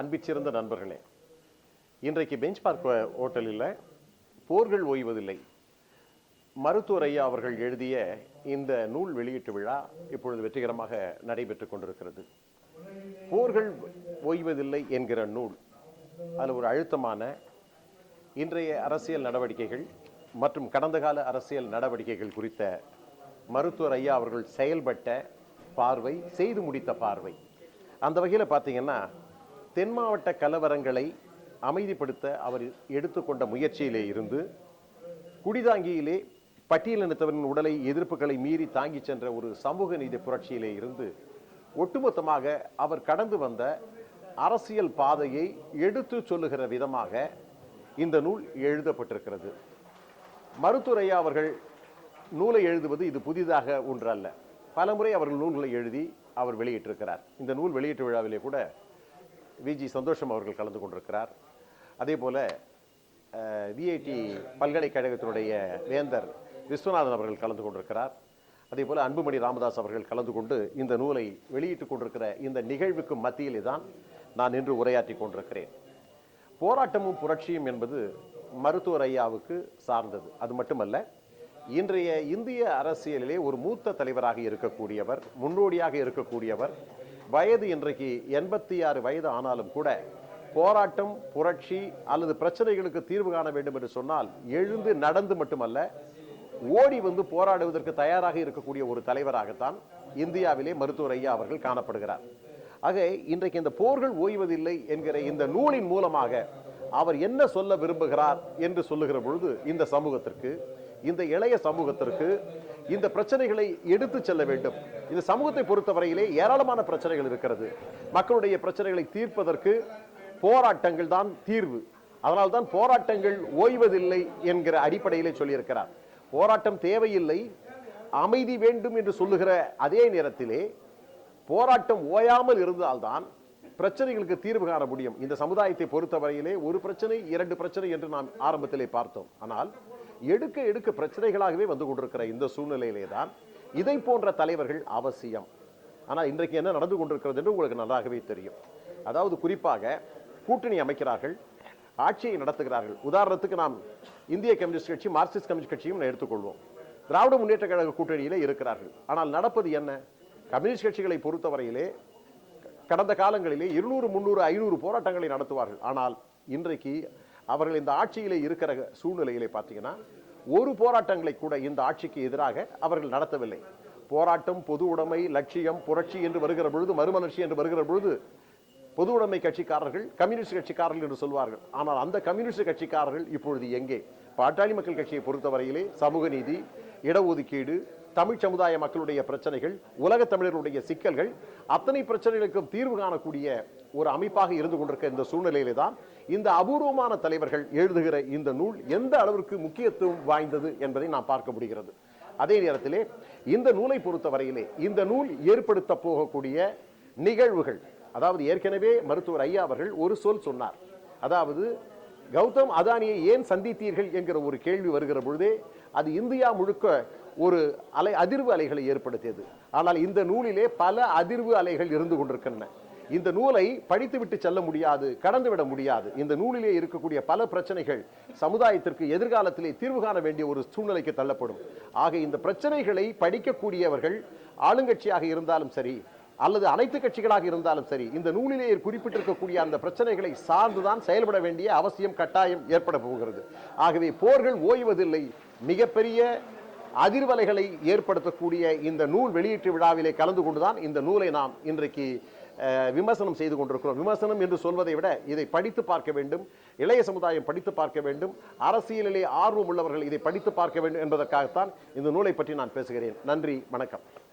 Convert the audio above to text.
அன்பிச்சிருந்த நண்பர்களே இன்றைக்கு bench park ஹோட்டலில் போர்கள் ஓய்வதில்லை. மருத்துவர் ஐயா அவர்கள் எழுதிய இந்த நூல் வெளியீட்டு விழா இப்பொழுது வெற்றிகரமாக நடைபெற்று கொண்டிருக்கிறது. போர்கள் ஓய்வதில்லை என்கிற நூல் அதில் ஒரு அழுத்தமான இன்றைய அரசியல் நடவடிக்கைகள் மற்றும் கடந்த கால அரசியல் நடவடிக்கைகள் குறித்த மருத்துவர் ஐயா அவர்கள் செயல்பட்ட பார்வை செய்து முடித்த பார்வை. அந்த வகையில் பார்த்தீங்கன்னா தென் மாவட்ட கலவரங்களை அமைதிப்படுத்த அவர் எடுத்துக்கொண்ட முயற்சியிலே இருந்து குடிதாங்கியிலே பட்டியலினத்தவரின் உடலை எதிர்ப்புகளை மீறி தாங்கி சென்ற ஒரு சமூக நீதி புரட்சியிலே இருந்து ஒட்டுமொத்தமாக அவர் கடந்து வந்த அரசியல் பாதையை எடுத்து சொல்லுகிற விதமாக இந்த நூல் எழுதப்பட்டிருக்கிறது. மருத்துரையா அவர்கள் நூலை எழுதுவது இது புதிதாக ஒன்றல்ல. பலமுறை அவர்கள் நூல்களை எழுதி அவர் வெளியிட்டிருக்கிறார். இந்த நூல் வெளியீட்டு விழாவிலே கூட விஜி சந்தோஷம் அவர்கள் கலந்து கொண்டிருக்கிறார். அதே போல விஐடி பல்கலைக்கழகத்தினுடைய வேந்தர் விஸ்வநாதன் அவர்கள் கலந்து கொண்டிருக்கிறார். அதே போல் அன்புமணி ராமதாஸ் அவர்கள் கலந்து கொண்டு இந்த நூலை வெளியிட்டுக் கொண்டிருக்கிற இந்த நிகழ்வுக்கு மத்தியிலே தான் நான் இன்று உரையாற்றி கொண்டிருக்கிறேன். போராட்டமும் புரட்சியும் என்பது மருத்துவர் ஐயாவுக்கு சார்ந்தது. அது மட்டுமல்ல இன்றைய இந்திய அரசியலிலே ஒரு மூத்த தலைவராக இருக்கக்கூடியவர் முன்னோடியாக இருக்கக்கூடியவர் வயது இன்றைக்கு எண்பத்தி ஆறு வயது ஆனாலும் கூட போராட்டம் புரட்சி அல்லது பிரச்சனைகளுக்கு தீர்வு காண வேண்டும் என்று சொன்னால் எழுந்து நடந்து மட்டுமல்ல ஓடி வந்து போராடுவதற்கு தயாராக இருக்கக்கூடிய ஒரு தலைவராகத்தான் இந்தியாவிலே மருத்துவர் ஐயா அவர்கள் காணப்படுகிறார். ஆக இன்றைக்கு இந்த போர்கள் ஓய்வதில்லை என்கிற இந்த நூலின் மூலமாக அவர் என்ன சொல்ல விரும்புகிறார் என்று சொல்லுகிற பொழுது இந்த சமூகத்திற்கு இந்த இளைய சமூகத்திற்கு இந்த பிரச்சனைகளை எடுத்து செல்ல வேண்டும். இந்த சமூகத்தை பொறுத்தவரையிலே ஏராளமான பிரச்சனைகள் இருக்கிறது. மக்களுடைய பிரச்சனைகளை தீர்ப்பதற்கு போராட்டங்கள் தான் தீர்வு. அதனால் தான் போராட்டங்கள் ஓய்வதில்லை என்கிற அடிப்படையிலே சொல்லியிருக்கிறார். போராட்டம் தேவையில்லை அமைதி வேண்டும் என்று சொல்லுகிற அதே நேரத்திலே போராட்டம் ஓயாமல் இருந்தால்தான் பிரச்சனைகளுக்கு தீர்வு காண முடியும். இந்த சமுதாயத்தை பொறுத்தவரையிலே ஒரு பிரச்சனை இரண்டு பிரச்சனை என்று நாம் ஆரம்பத்திலே பார்த்தோம். ஆனால் எடுக்க எடுக்க பிரச்சனைகளாகவே வந்து கொண்டிருக்கிற இந்த சூழ்நிலையிலே தான் இதை போன்ற தலைவர்கள் அவசியம். ஆனால் இன்றைக்கு என்ன நடந்து கொண்டிருக்கிறது என்று உங்களுக்கு நன்றாகவே தெரியும். அதாவது குறிப்பாக கூட்டணி அமைக்கிறார்கள் ஆட்சியை நடத்துகிறார்கள். உதாரணத்துக்கு நாம் இந்திய கம்யூனிஸ்ட் கட்சி மார்க்சிஸ்ட் கம்யூனிஸ்ட் கட்சியும் எடுத்துக்கொள்வோம். திராவிட முன்னேற்ற கழக கூட்டணியிலே இருக்கிறார்கள். ஆனால் நடப்பது என்ன? கம்யூனிஸ்ட் கட்சிகளை பொறுத்தவரையிலே கடந்த காலங்களிலே இருநூறு முந்நூறு ஐநூறு போராட்டங்களை நடத்துவார்கள். ஆனால் இன்றைக்கு அவர்கள் இந்த ஆட்சியிலே இருக்கிற சூழ்நிலையிலே பார்த்தீங்கன்னா ஒரு போராட்டங்களை கூட இந்த ஆட்சிக்கு எதிராக அவர்கள் நடத்தவில்லை. போராட்டம் பொது உடைமை லட்சியம் புரட்சி என்று வருகிற பொழுது மறுமலர்ச்சி என்று வருகிற பொழுது பொது உடைமை கட்சிக்காரர்கள் கம்யூனிஸ்ட் கட்சிக்காரர்கள் என்று சொல்வார்கள். ஆனால் அந்த கம்யூனிஸ்ட் கட்சிக்காரர்கள் இப்பொழுது எங்கே? பாட்டாளி மக்கள் கட்சியை பொறுத்தவரையிலே சமூக நீதி இடஒதுக்கீடு தமிழ் சமுதாய மக்களுடைய பிரச்சனைகள் உலக தமிழர்களுடைய சிக்கல்கள் அத்தனை பிரச்சனைகளுக்கும் தீர்வு காணக்கூடிய ஒரு அமைப்பாக இருந்து கொண்டிருக்க இந்த சூழ்நிலையிலே தான் இந்த அபூர்வமான தலைவர்கள் எழுதுகிற இந்த நூல் எந்த அளவிற்கு முக்கியத்துவம் வாய்ந்தது என்பதை நாம் பார்க்க முடிகிறது. அதே நேரத்திலே இந்த நூலை பொறுத்தவரையிலே இந்த நூல் ஏற்படுத்த போகக்கூடிய நிகழ்வுகள் அதாவது ஏற்கனவே மருத்துவர் ஐயா அவர்கள் ஒரு சொல் சொன்னார். அதாவது கௌதம் அதானியை ஏன் சந்தித்தீர்கள்? என்கிற ஒரு கேள்வி வருகிற பொழுதே அது இந்தியா முழுக்க ஒரு அலை அதிர்வு அலைகளை ஏற்படுத்தியது. ஆனால் இந்த நூலிலே பல அதிர்வு அலைகள் இருந்து கொண்டிருக்கின்றன. இந்த நூலை படித்துவிட்டு செல்ல முடியாது கடந்து விட முடியாது. இந்த நூலிலே இருக்கக்கூடிய பல பிரச்சனைகள் சமுதாயத்திற்கு எதிர்காலத்திலே தீர்வு காண வேண்டிய ஒரு சூழ்நிலைக்கு தள்ளப்படும். ஆக இந்த பிரச்சனைகளை படிக்கக்கூடியவர்கள் ஆளுங்கட்சியாக இருந்தாலும் சரி அல்லது அனைத்து கட்சிகளாக இருந்தாலும் சரி இந்த நூலிலே குறிப்பிட்டிருக்கக்கூடிய அந்த பிரச்சனைகளை சார்ந்துதான் செயல்பட வேண்டிய அவசியம் கட்டாயம் ஏற்பட போகிறது. ஆகவே போர்கள் ஓய்வதில்லை. மிகப்பெரிய அதிர்வலைகளை ஏற்படுத்தக்கூடிய இந்த நூல் வெளியீட்டு விழாவிலே கலந்து கொண்டுதான் இந்த நூலை நாம் இன்றைக்கு விமர்சனம் செய்து கொண்டிருக்கிறோம். விமர்சனம் என்று சொல்வதை விட இதை படித்து பார்க்க வேண்டும். இளைய சமுதாயம் படித்து பார்க்க வேண்டும். அரசியலிலே ஆர்வம் உள்ளவர்கள் இதை படித்து பார்க்க வேண்டும் என்பதற்காகத்தான் இந்த நூலை பற்றி நான் பேசுகிறேன். நன்றி வணக்கம்.